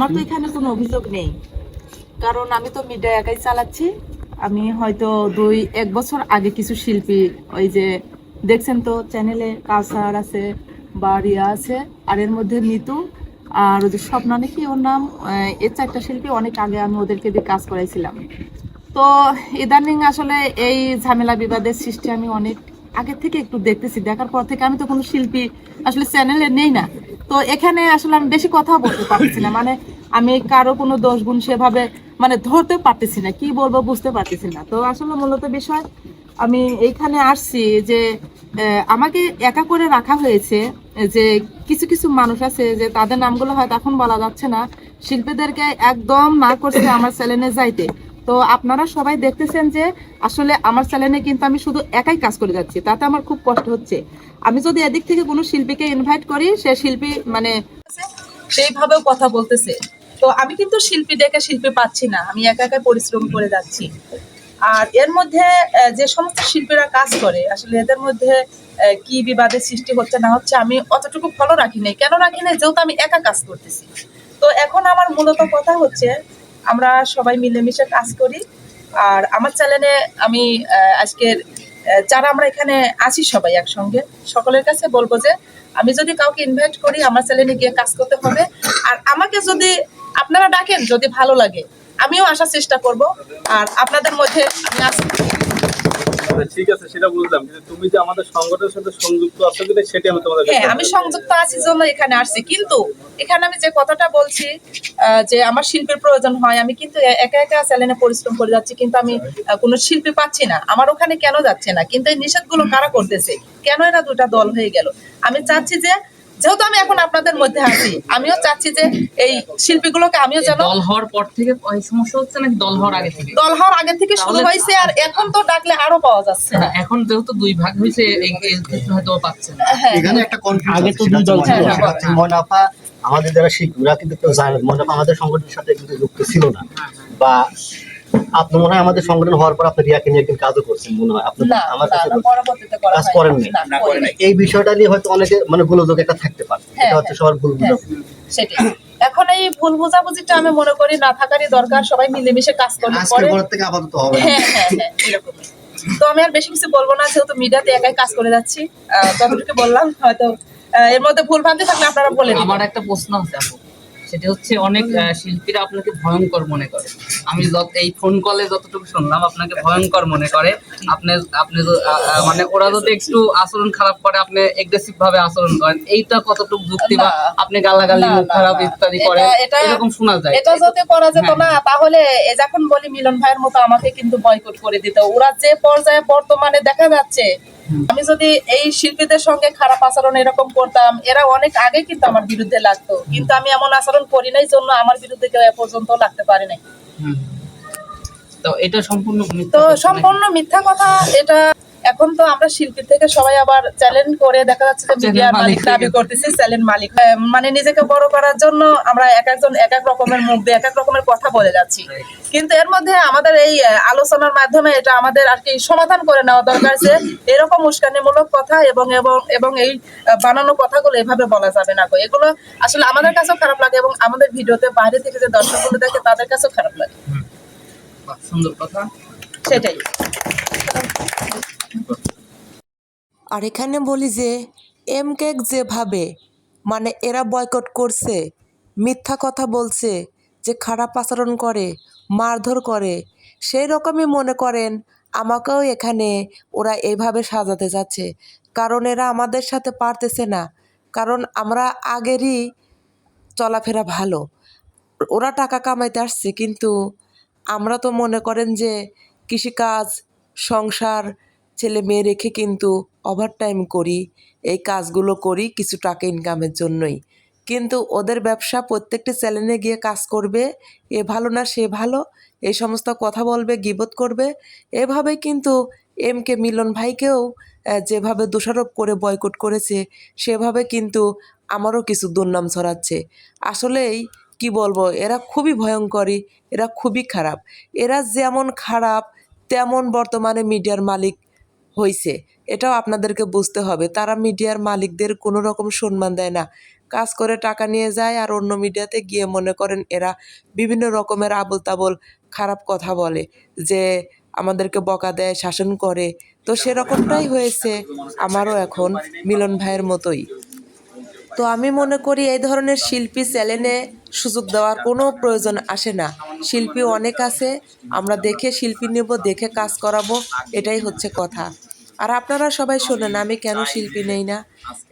আমার তো এখানে কোনো অভিযোগ নেই। কারণ আমি তো মিডিয়া একাই চালাচ্ছি। আমি হয়তো দুই, এক বছর আগে কিছু শিল্পী ওই যে দেখছেন তো, চ্যানেলে কাসার আছে বা রিয়া আছে, আর এর মধ্যে মিতু আর যে স্বপ্না নাকি ওর নাম এই চারটা শিল্পী অনেক আগে আমি ওদেরকে দিয়ে কাজ করাইছিলাম। তো ইদানিং আসলে এই ঝামেলা বিবাদের সৃষ্টি আমি অনেক আগে থেকে একটু দেখতেছি। দেখার পর থেকে আমি তো কোনো শিল্পী আসলে চ্যানেলে নেই না। তো এখানে আসলে আমি বেশি কথা বলতে পারছি না। মানে আমি কারও কোনো দোষ গুণ সেভাবে মানে ধরতে পারতেছি না, কি বলব বুঝতে পারতেছি না। তো আসলে মূলত বিষয়, আমি এইখানে আসছি যে আমাকে একা করে রাখা হয়েছে যে, কিছু কিছু মানুষ আছে যে, তাদের নামগুলো হয়তো এখন বলা যাচ্ছে না, শিল্পীদেরকে একদম না করছে আমার চ্যানেলে যাইতে। তো আপনারা সবাই দেখতেছেন যে, আসলে আমার চ্যানেলে কিন্তু আমি শুধু একাই কাজ করে যাচ্ছি, তাতে আমার খুব কষ্ট হচ্ছে। আমি যদি এদিক থেকে কোনো শিল্পীকে ইনভাইট করি, সে শিল্পী মানে সেইভাবেও কথা বলতেছে। তো আমি কিন্তু শিল্পী ডেকে শিল্পী পাচ্ছি না। আমি একা একা পরিশ্রম করে যাচ্ছি। আর এর মধ্যে যে সমস্ত শিল্পীরা কাজ করে, আসলে এদের মধ্যে কি বিবাদের সৃষ্টি হচ্ছে না হচ্ছে, আমি অতটুকু ফলো রাখি নাই। কেন রাখি নাই? যেহেতু আমি একা কাজ করতেছি। তো এখন আমার মূলত কথা হচ্ছে, আমরা সবাই মিলেমিশে কাজ করি। আর আমার চ্যানেলে আমি আজকের যারা আমরা এখানে আছি সবাই একসঙ্গে, সকলের কাছে বলব যে, আমি যদি কাউকে ইনভাইট করি, আমার চ্যানেলে গিয়ে কাজ করতে হবে। আর আমাকে যদি আপনারা ডাকেন যদি ভালো লাগে। আমিও আসার চেষ্টা করব। আর আপনাদের মধ্যে আমি আসি আচ্ছা, ঠিক আছে সেটা বুঝলাম। কিন্তু তুমি যে আমাদের সংগঠনের সাথে সংযুক্ত আছো কিনা সেটা আমি তোমাদের হ্যাঁ আমি সংযুক্ত আছি জন্য এখানে আসছি। কিন্তু এখানে আমি যে কথাটা বলছি আহ, যে আমার শিল্পের প্রয়োজন হয় আমি কিন্তু একা একা চ্যানেলে পরিশ্রম করে যাচ্ছি কিন্তু আমি কোনো শিল্পী পাচ্ছি না। আমার ওখানে কেন যাচ্ছে না? কিন্তু এই নিষেধগুলো কারা করতেছে? কেন এরা দুটা দল হয়ে গেল? আমি চাচ্ছি যে যেহেতু আমি এখন আপনাদের মধ্যে আছি আমিও চাচ্ছি যে এই শিল্পীগুলোকে আমিও যেন দল হওয়ার পর থেকে সমস্যা হচ্ছে নাকি দল হওয়ার আগে থেকে? দল হওয়ার আগে থেকে শুরু হয়েছে আর এখন তো ডাকলে আরও পাওয়া যাচ্ছে। না এখন যেহেতু দুই ভাগ হয়েছে হয়তো পাচ্ছে না। হ্যাঁ। এখানে একটা কনফিউজ আগে তো দুই দল ছিল। হ্যাঁ, হ্যাঁ। মনাফা আমাদের যারা শিল্পীরা কিন্তু কেউ জানে মনাফা আমাদের সংগঠনের সাথে কিন্তু যুক্ত ছিল না। বা আপনি মনে হয় আমাদের সংগঠন হওয়ার পর আপনি রিয়াকে নিয়ে একদিন কাজও করছেন মনে হয়। আপনি আমার কাছে কাজ। করেননি? না, এই বিষয়টা নিয়ে হয়তো অনেকে মানে গোলযোগ একটা থাকতে পারে। হ্যাঁ, এটা হচ্ছে সবার ভুল হ্যাঁ, বুঝা। সেটাই। এখন এই ভুল বোঝাবুঝিটা আমি মনে করি না থাকারই দরকার সবাই মিলেমিশে কাজ করলে পরে পর থেকে আপাতত হবে হ্যাঁ হ্যাঁ হ্যাঁ তো আমি আর বেশি কিছু বলব না যেহেতু মিডিয়াতে একাই কাজ করে যাচ্ছি। যতটুকু বললাম হয়তো এর মধ্যে ভুল ভ্রান্তি থাকলে আপনারা বলে দিন আমার একটা প্রশ্ন আছে আপু। সেটা হচ্ছে অনেক শিল্পীরা আপনাকে ভয়ঙ্কর মনে করে। আমি এই ফোন কলে যতটুকু শুনলাম আপনাকে ভয়ঙ্কর মনে করে। আপনি আপনি মানে ওরা যদি একটু আচরণ খারাপ করে আপনি এগ্রেসিভ ভাবে আচরণ করেন এইটা কতটুকু যুক্তি বা আপনি গালাগালি মুখ খারাপ ইত্যাদি করেন এটা- এরকম শোনা যায়। এটা যদি করা যেত হ্যাঁ। না তাহলে এ যখন বলি মিলন ভাইয়ের মতো আমাকে কিন্তু বয়কট করে দিত। ওরা যে পর্যায়ে বর্তমানে দেখা যাচ্ছে আমি যদি এই শিল্পীদের সঙ্গে খারাপ আচরণ এরকম করতাম এরা অনেক আগে কিন্তু আমার বিরুদ্ধে লাগতো। কিন্তু আমি এমন আচরণ করি নাই জন্য আমার বিরুদ্ধে কেউ এ পর্যন্ত লাগতে পারে নাই। তো এটা সম্পূর্ণ তো সম্পূর্ণ মিথ্যা কথা এটা এখন তো আমরা শিল্পী থেকে সবাই আবার চ্যালেঞ্জ করে দেখা যাচ্ছে যে মিডিয়ার মালিক দাবি। করতেছি চ্যালেঞ্জ মালিক মানে নিজেকে বড় করার জন্য আমরা এক একজন এক এক রকমের মুখ দিয়ে এক এক রকমের কথা বলে যাচ্ছি। কিন্তু এর মধ্যে আমাদের এই আলোচনার মাধ্যমে এটা আমাদের আর কি সমাধান করে নেওয়া দরকার যে এরকম উস্কানিমূলক কথা এবং এবং এবং এই বানানো কথাগুলো এভাবে বলা যাবে না এগুলো আসলে আমাদের কাছেও খারাপ লাগে এবং আমাদের ভিডিওতে বাইরে থেকে যে দর্শকগুলো দেখে তাদের কাছেও খারাপ লাগে। সুন্দর কথা। সেটাই। আর এখানে বলি যে এম কেক যেভাবে মানে এরা বয়কট করছে, মিথ্যা কথা বলছে, যে খারাপ আচরণ করে, মারধর করে, সেই রকমই মনে করেন আমাকেও এখানে ওরা এইভাবে সাজাতে যাচ্ছে। কারণ এরা আমাদের সাথে পারতেছে না। কারণ আমরা আগেরই চলাফেরা ভালো। ওরা টাকা কামাইতে আসছে, কিন্তু আমরা তো মনে করেন যে কৃষিকাজ, সংসার ছেলে মেয়ে রেখে কিন্তু ওভারটাইম করি, এই কাজগুলো করি কিছু টাকা ইনকামের জন্যই। কিন্তু ওদের ব্যবসা প্রত্যেকটি চ্যানেলে গিয়ে কাজ করবে, এ ভালো না সে ভালো, এই সমস্ত কথা বলবে গিবত করবে। এভাবে কিন্তু এম কে মিলন ভাইকেও যেভাবে দোষারোপ করে বয়কট করেছে, সেভাবে কিন্তু আমারও কিছু দুর্নাম ছড়াচ্ছে। আসলেই কি বলব, এরা খুবই ভয়ঙ্করী এরা খুবই খারাপ। এরা যেমন খারাপ, তেমন বর্তমানে মিডিয়ার মালিক হয়েছে এটাও আপনাদেরকে বুঝতে হবে। তারা মিডিয়ার মালিকদের কোনো রকম সম্মান দেয় না। কাজ করে টাকা নিয়ে যায় আর অন্য মিডিয়াতে গিয়ে মনে করেন এরা বিভিন্ন রকমের আবল তাবল খারাপ কথা বলে যে আমাদেরকে বকা দেয়, শাসন করে। তো সেরকমটাই হয়েছে আমারও এখন মিলন ভাইয়ের মতোই। তো আমি মনে করি এই ধরনের শিল্পী চ্যানেলে সুযোগ দেওয়ার কোনো প্রয়োজন আসে না। শিল্পী অনেক আছে, আমরা দেখে শিল্পী নেব, দেখে কাজ করাবো, এটাই হচ্ছে কথা। আর আপনারা সবাই শোনেন, আমি কেন শিল্পী নেই না?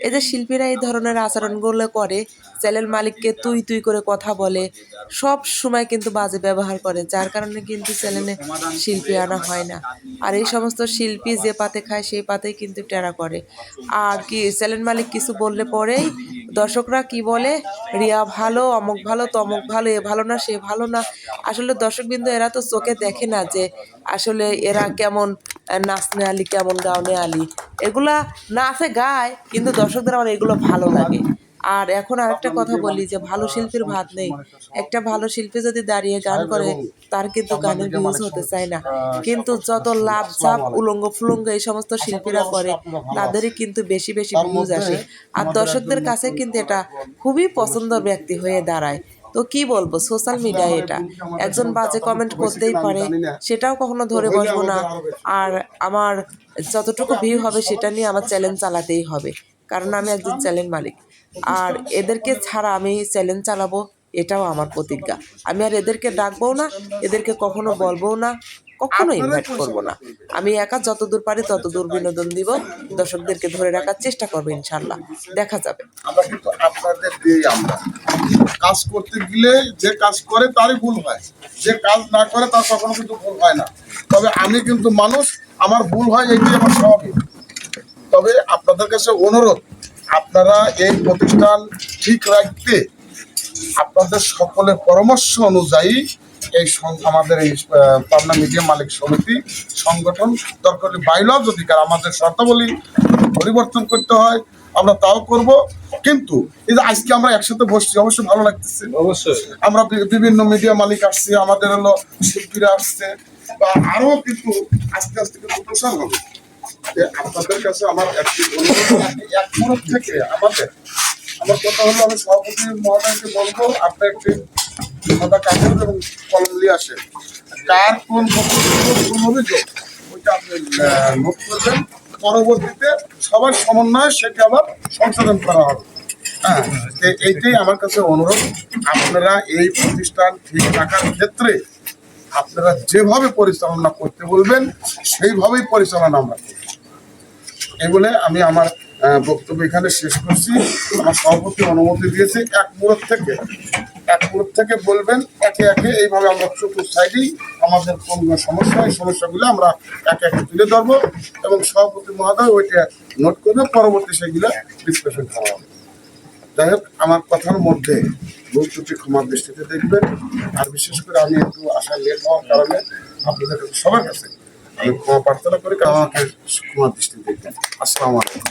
এই যে শিল্পীরা এই ধরনের আচরণগুলো করে, চ্যানেল মালিককে তুই তুই করে কথা বলে, সব সময় কিন্তু বাজে ব্যবহার করে, যার কারণে কিন্তু চ্যানেলে শিল্পী আনা হয় না। আর এই সমস্ত শিল্পী যে পাতে খায়, সেই পাতেই কিন্তু টেরা করে। আর কি, চ্যানেল মালিক কিছু বললে পরেই দর্শকরা কি বলে? রিয়া ভালো, অমুক ভালো, তমুক ভালো, এ ভালো না, সে ভালো না। আসলে দর্শকবৃন্দ এরা তো চোখে দেখে না যে আসলে এরা কেমন নাচনে আলি, কেমন গাওনে আলি। এগুলা নাচে গায়, কিন্তু দর্শকদের আমার এগুলো ভালো লাগে। আর এখন আরেকটা কথা বলি যে ভালো শিল্পীর ভাত নেই। একটা ভালো শিল্পী যদি দাঁড়িয়ে গান করে, তার কিন্তু গানের ভিউজ হতে চায় না। কিন্তু যত লাভ চাপ উলঙ্গ ফুলঙ্গ এই সমস্ত শিল্পীরা করে, তাদেরই কিন্তু বেশি বেশি ভিউজ আসে। আর দর্শকদের কাছে কিন্তু এটা খুবই পছন্দের ব্যক্তি হয়ে দাঁড়ায়। তো কি বলব সোশ্যাল মিডিয়া এটা। একজন বাজে কমেন্ট করতেই পারে সেটাও কখনো ধরে বসবো না। আর আমার যতটুকু ভিউ হবে সেটা নিয়ে আমার চ্যালেঞ্জ চালাতেই হবে। কারণ আমি একজন চ্যালেঞ্জ মালিক। আর এদেরকে ছাড়া আমি চ্যালেঞ্জ চালাবো এটাও আমার প্রতিজ্ঞা। আমি আর এদেরকে ডাকবো না এদেরকে কখনো বলব না। কখনো ইনভাইট করব না। আমি একা যতদূর পারি ততদূর বিনোদন দিব। দর্শকদেরকে ধরে রাখার চেষ্টা করব ইনশাল্লাহ দেখা যাবে। আমরা কিন্তু আপনাদের দিয়েই আমরা। কাজ করতে গেলে যে কাজ করে তারই ভুল হয়। যে কাজ না করে তার কখনো কিন্তু ভুল হয় না। তবে আমি কিন্তু মানুষ আমার ভুল হয় এটি আমার স্বাভাবিক তবে আপনাদের কাছে অনুরোধ আপনারা এই প্রতিষ্ঠান ঠিক রাখতে আপনাদের সকলের পরামর্শ অনুযায়ী এই আমাদের এই পাবনা মিডিয়া মালিক সমিতি সংগঠন দরকার বাইলজ অধিকার আমাদের শর্তাবলী পরিবর্তন করতে হয় আমরা তাও করব। কিন্তু এই যে আজকে আমরা একসাথে বসছি অবশ্যই ভালো লাগতেছে। অবশ্যই। আমরা বিভিন্ন মিডিয়া মালিক আসছে আমাদের হলো শিল্পীরা আসছে বা আরও কিন্তু আস্তে আস্তে কিন্তু প্রসার হবে। আপনাদের কাছে আমার একটি এক থেকে আমাদের আমার কথা হলো আমি সভাপতি মহোদয়কে বলব আপনি একটি সাদা কাগজ এবং কলম নিয়ে আসেন কার কোন অভিযোগ? ওইটা আপনি নোট করবেন। পরবর্তীতে সবার সমন্বয়ে সেটি আবার সংশোধন করা হবে। হ্যাঁ এইটাই আমার কাছে অনুরোধ। আপনারা এই প্রতিষ্ঠান ঠিক রাখার ক্ষেত্রে আপনারা যেভাবে পরিচালনা করতে বলবেন, সেইভাবেই পরিচালনা আমরা করব। এই বলে আমি আমার বক্তব্য এখানে শেষ করছি। আমার সভাপতি অনুমতি দিয়েছে এক মুহূর্ত থেকে। এক মুহূর্ত থেকে বলবেন, একে একে এইভাবে আমরা চতুর সাইডেই আমাদের কোন সমস্যা এই সমস্যাগুলো আমরা একে একে তুলে ধরবো এবং সভাপতি মহোদয় ওইটা নোট করবে পরবর্তী সেগুলো ডিসকাশন করা হবে যাই হোক, আমার কথার মধ্যে ত্রুটি ক্ষমার দৃষ্টিতে দেখবেন। আর বিশেষ করে আমি একটু আসা লেট হওয়ার কারণে আপনাদের সবার কাছে আমি ক্ষমা প্রার্থনা করি, কারণ আমাকে ক্ষমার দৃষ্টিতে দেখবেন। আসসালামু আলাইকুম।